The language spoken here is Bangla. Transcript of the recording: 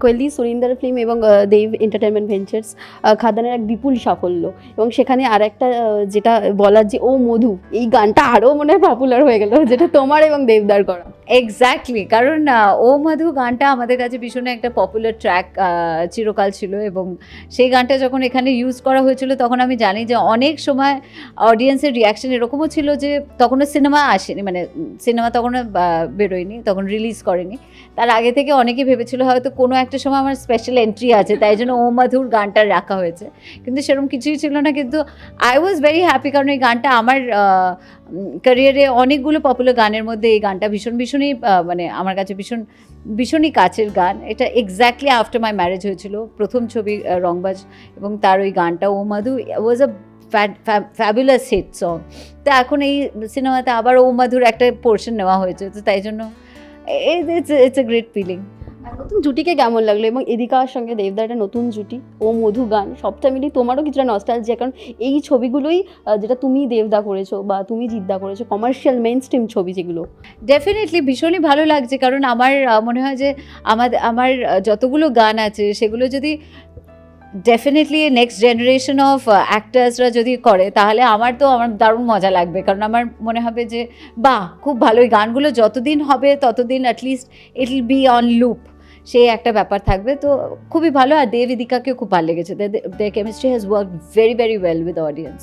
কোয়েলি, সুরিন্দর ফিল্ম এবং দেব এন্টারটেনমেন্ট ভেঞ্চার্স খাদানের এক বিপুল সাফল্য। এবং সেখানে আর একটা যেটা বলার যে, ও মধু, এই গানটা আরও মনে হয় পপুলার হয়ে গেল, যেটা তোমার এবং দেবদার করা। এক্স্যাক্টলি কারণ ও মধু গানটা আমাদের কাছে ভীষণ একটা পপুলার ট্র্যাক চিরকাল ছিল এবং সেই গানটা যখন এখানে ইউজ করা হয়েছিল, তখন আমি জানি যে অনেক সময় অডিয়েন্সের রিয়াকশন এরকমও ছিল যে, তখনও সিনেমা আসেনি মানে সিনেমা তখনও বেরোয়নি, তখন রিলিজ করেনি। তার আগে থেকে অনেকে ভেবেছিল হয়তো কোনো একটা সময় আমার স্পেশাল এন্ট্রি আছে, তাই জন্য ও মধুর গানটা রাখা হয়েছে। কিন্তু সেরকম কিছুই ছিল না, কিন্তু আই ওয়াজ ভেরি হ্যাপি কারণ এই গানটা আমার ক্যারিয়ারে অনেকগুলো পপুলার গানের মধ্যে এই গানটা ভীষণ, ভীষণই মানে আমার কাছে ভীষণ, ভীষণই কাছের গান। এটা এক্স্যাক্টলি আফটার মাই ম্যারেজ হয়েছিল, প্রথম ছবি রংবাজ, এবং তার ওই গানটা ও মধু was a fabulous hit song তো এখন এই সিনেমাতে আবার ও মধুর একটা পোর্শন নেওয়া হয়েছে, তো তাই জন্য it's it's a great feeling নতুন জুটিকে কেমন লাগল? এবং এদিকার সঙ্গে দেবদার একটা নতুন জুটি ও মধু গান, সবটা মিলিয়ে তোমারও কিছুটা নস্টালজিয়া কারণ এই ছবিগুলোই যেটা তুমি দেবদা করেছ বা তুমি জিদ্দা করেছ কমার্শিয়াল মেন স্ট্রিম ছবি যেগুলো। ডেফিনেটলি ভীষণই ভালো লাগছে, কারণ আমার মনে হয় যে আমাদের আমার যতগুলো গান আছে, সেগুলো যদি ডেফিনেটলি নেক্সট জেনারেশন অফ অ্যাক্টার্সরা যদি করে, তাহলে আমার তো আমার দারুণ মজা লাগবে। কারণ আমার মনে হবে যে, বাহ, খুব ভালো, এই গানগুলো যতদিন হবে, ততদিন at least it will be on loop সেই একটা ব্যাপার থাকবে। তো খুবই ভালো আর দেবিদিকাকেও খুব ভালো লেগেছে। The chemistry has work very very well with audience